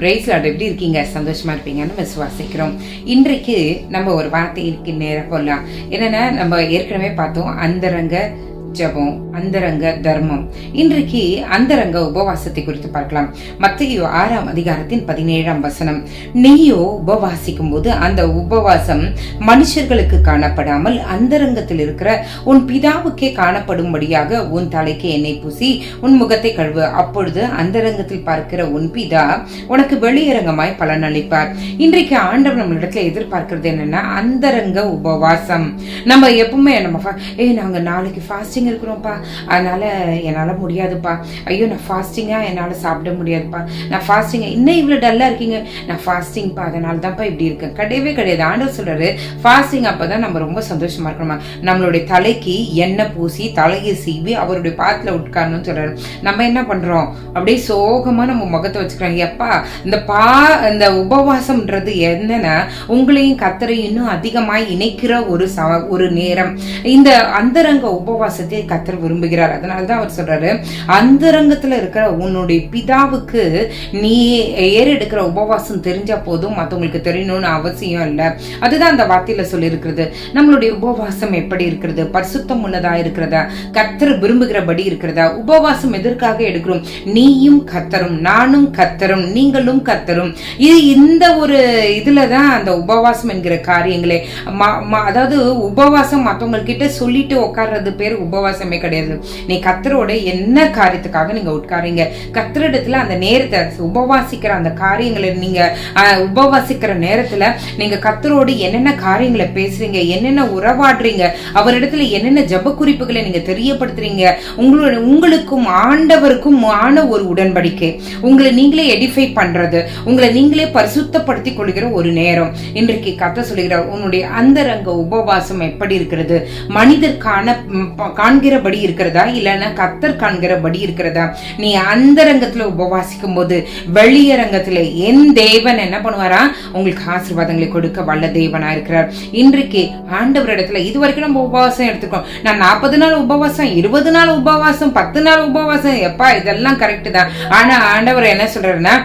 Price Lord எப்படி இருக்கீங்க? சந்தோஷமா இருப்பீங்கன்னு விசுவாசிக்கிறோம் இன்றைக்கு நம்ம ஒரு வார்த்தைக்கு நேரம் போடலாம். என்னன்னா நம்ம ஏற்கனவே பார்த்தோம் அந்தரங்க ஜபம் அந்தரங்க தர்மம். இன்றைக்கு அந்தரங்க உபவாசத்தை குறித்து பார்க்கலாம். மத்திய ஆறாம் அதிகாரத்தின் பதினேழாம் வசனம். நீயோ உபவாசிக்கும் போது அந்த உபவாசம் மனுஷர்களுக்கு காணப்படாமல் அந்தரங்கத்தில் இருக்கிற உன் பிதாவுக்கே காணப்படும்படியாக உன் தலைக்கு எண்ணெய் பூசி உன் முகத்தை கழுவு. அப்பொழுது அந்தரங்கத்தில் பார்க்கிற உன் பிதா உனக்கு வெளியரங்கமாய் பலன் அளிப்பார் இன்றைக்கு ஆண்டவர் நம்மளிடத்துல எதிர்பார்க்கிறது என்னன்னா அந்தரங்க உபவாசம். நம்ம எப்பவுமே நம்ம ஏ நாங்க நாளைக்கு ஃபாஸ்டிங் இருக்கிறோம்ப்பா. அதனால என்னால முடியாதுப்பா. ஐயோ நான் ஃபாஸ்டிங்கா என்னால சாப்பிட முடியாதுப்பா. நான் ஃபாஸ்டிங் இன்னும் இவ்வளோ டல்லா இருக்கீங்க. நான் ஃபாஸ்டிங்ப்பா அதனால தான்ப்பா இப்படி இருக்கேன். கிடையவே கிடையாது. ஆண்டவர் சொல்றாரு ஃபாஸ்டிங் அப்பதான் நம்ம ரொம்ப சந்தோஷமா இருக்கணுமா நம்மளுடைய தலைக்கு எண்ணெய் பூசி தலையை சீவி அவருடைய பாத்தில் உட்காரணும்னு சொல்றாரு. நம்ம என்ன பண்றோம்? அப்படியே சோகமா நம்ம முகத்தை வச்சுக்கிறாங்க எப்பா இந்த பா இந்த உபவாசம்ன்றது என்னன்னா உங்களையும் கத்தரையும் இன்னும் அதிகமாய் இணைக்கிற ஒரு ச- ஒரு நேரம். இந்த அந்தரங்க உபவாசத்தை கத்தர் விரும்புகிறார். அதனாலதான் அவர் சொல்றாரு அந்தரங்கத்துல இருக்கிற உன்னுடைய பிதாவுக்கு நீ ஏறெடுக்கிற உபவாசம் தெரிஞ்சா போதும் மத்தவங்களுக்கு தெரியணும்னு அவசியம் இல்ல. அதுதான் அந்த வார்த்தையில சொல்லியிருக்கிறது. நம்மளுடைய உபவாசம் எப்படி இருக்கிறது? பரிசுத்தம் உள்ளதா இருக்கிறதா? கத்தர் விரும்புகிறபடி இருக்கிறதா? உபவாசம் எதற்காக எடுக்கிறோம்? நீயும் கத்தரும் நானும் கத்தரும் நீங்களும் கத்தரும். இது இந்த ஒரு இதுலதான் அந்த உபவாசம் என்கிற காரியங்களே. அதாவது உபவாசம் மத்தவங்க கிட்ட சொல்லிட்டு உட்கார்றது பேர் உபவாசமே கிடையாது. நீ கத்தரோட என்ன காரியத்துக்காக நீங்க உட்காரீங்க? கத்தரிடத்துல அந்த நேரத்தை உபவாசிக்கிற அந்த காரியங்களை நீங்க உபவாசிக்கிற நேரத்துல நீங்க கத்தரோடு என்னென்ன காரியங்களை பேசுறீங்க? என்னென்ன உறவாடுறீங்க? அவரிடத்துல என்னென்ன ஜப குறிப்புகளை நீங்க தெரியப்படுத்துறீங்க? உங்களோட உங்களுக்கும் ஆண்டவருக்கும் ஆன ஒரு உடன்படிக்கை. உங்களை நீங்களே எடிஃபை பண்றது. உங்களை நீங்களே பரிசுத்தப்படுத்தி கொள்கிற ஒரு நேரம். இன்றைக்கு கத்த சொல்லுகிறார் உன்னுடைய அந்தரங்க உபவாசம் எப்படி இருக்கிறது? மனிதர் காண காண்கிறபடி இருக்கிறதா? இல்லைன்னா கத்தர் காண்கிறபடி இருக்கிறதா? நீ அந்த ரங்கத்துல உபவாசிக்கும் போது வெளியரங்கத்துல என் தேவன் என்ன பண்ணுவாரா? உங்களுக்கு ஆசீர்வாதங்களை கொடுக்க வல்ல தேவனா இருக்கிறார். இன்றைக்கு ஆண்டவரிடத்துல இது வரைக்கும் நம்ம உபவாசம் எடுத்துக்கோம் நான் நாற்பது நாள் உபவாசம் இருபது நாள் உபவாசம் பத்து நாள் உபவாசம். எப்பா இதெல்லாம் கரெக்ட் தான். ஆனா ஆண்டவர் என்ன சொல்றாருன்னா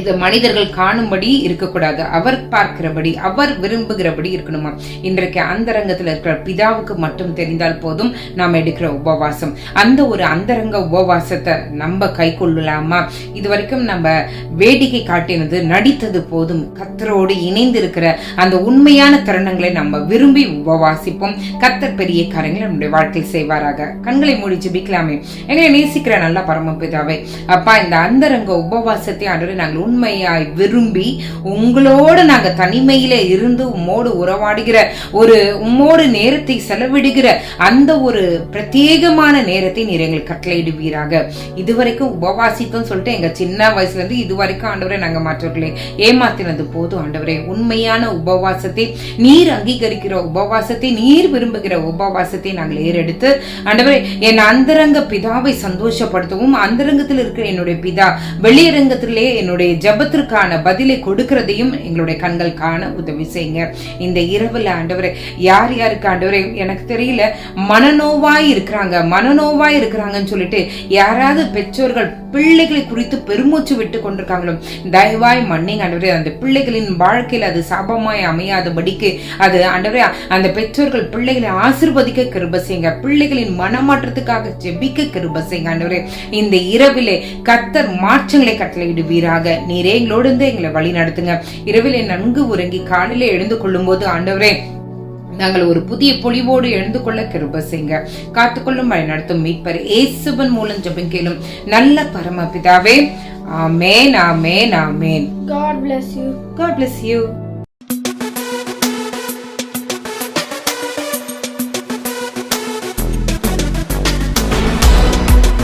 இது மனிதர்கள் காணும்படி இருக்கக்கூடாது. அவர் பார்க்கிறபடி அவர் விரும்புகிறபடி இருக்கணுமா? இன்றைக்கு அந்தரங்கத்தில் இருக்கிற பிதாவுக்கு மட்டும் தெரிந்தால் போதும் நாம் எடுக்கிற உபவாசம். அந்த ஒரு அந்தரங்க உபவாசத்தை நம்ம கை கொள்ளலாமா? இது வரைக்கும் நம்ம வேடிக்கை காட்டினது நடித்தது போதும். கத்தரோடு இணைந்து இருக்கிற அந்த உண்மையான தருணங்களை நம்ம விரும்பி உபவாசிப்போம். கத்தர் பெரிய காரியங்களை நம்முடைய வாழ்க்கையில் செய்வாராக. கண்களை மூடி ஜெபிக்கலாமே. எங்களை நேசிக்கிற நல்ல பரமபிதாவே அப்பா இந்த அந்தரங்க உபவாசத்தை ஆண்டு நாங்கள் உண்மையாய் விரும்பி உங்களோடு நாங்க தனிமையில இருந்து உம்மோடு உறவாடுகிற ஒரு உம்மோடு நேரத்தை செலவிடுகிற அந்த ஒரு பிரத்யேகமான நேரத்தை நீர் எங்களுக்கு கட்டளையிடுவீராக. இதுவரைக்கும் உபவாசித்தோம் சொல்லிட்டு எங்க சின்ன வயசுல இருந்து இதுவரைக்கும் ஆண்டவரை நாங்க மற்றவர்களை ஏமாத்தினது போதும் ஆண்டவரே. உண்மையான உபவாசத்தை நீர் அங்கீகரிக்கிற உபவாசத்தை நீர் விரும்புகிற உபவாசத்தை நாங்கள் ஏறெடுத்து ஆண்டவரே என் அந்தரங்க பிதாவை சந்தோஷப்படுத்தவும் அந்தரங்கத்தில் இருக்கிற என்னுடைய பிதா வெளியரங்கத்திலே என்னுடைய ஜபத்திற்கான பதிலை கொடுக்கிறதையும் எங்களுடைய கண்கள் காண உதவி செய்யுங்க. இந்த இரவுல ஆண்டவரை யார் யாருக்கு ஆண்டவரை எனக்கு தெரியல மனநோவாய் இருக்கிறாங்க மனநோவாய் இருக்கிறாங்கன்னு சொல்லிட்டு யாராவது பெற்றோர்கள் பிள்ளைகளை குறித்து பெருமூச்சு விட்டு கொண்டிருக்காங்களோ? தயவாய் மன்னிங்க ஆண்டவரே அந்த பிள்ளைகளின் வாழ்க்கையில் அது சாபமாய் அமையாதபடிக்கு அது ஆண்டவரே அந்த பெற்றோர்கள் பிள்ளைகளை ஆசிர்வதிக்க கிருப செய்யுங்க. பிள்ளைகளின் மனமாற்றத்துக்காக ஜெபிக்க கிருப செய்யுங்க ஆண்டவரே. இந்த இரவிலே கத்தர் மாற்றங்களை கட்டளையிடுவீராக நீரே எங்களோடு இருந்து எங்களை வழி நடத்துங்க. இரவிலே நன்கு உறங்கி காலையிலே எழுந்து கொள்ளும் போது ஆண்டவரே நாங்கள் ஒரு புதிய பொலிவோடு எழுந்து கொள்ள கிருப செய்யுங்க காத்துக்கொள்ளும் வழி நடத்தும் மீட்பர் ஏசுபன் மூலம் ஜெபம் கேளும் நல்ல பரமபிதாவே ஆமேன் ஆமேன் ஆமேன் God bless you. God bless you.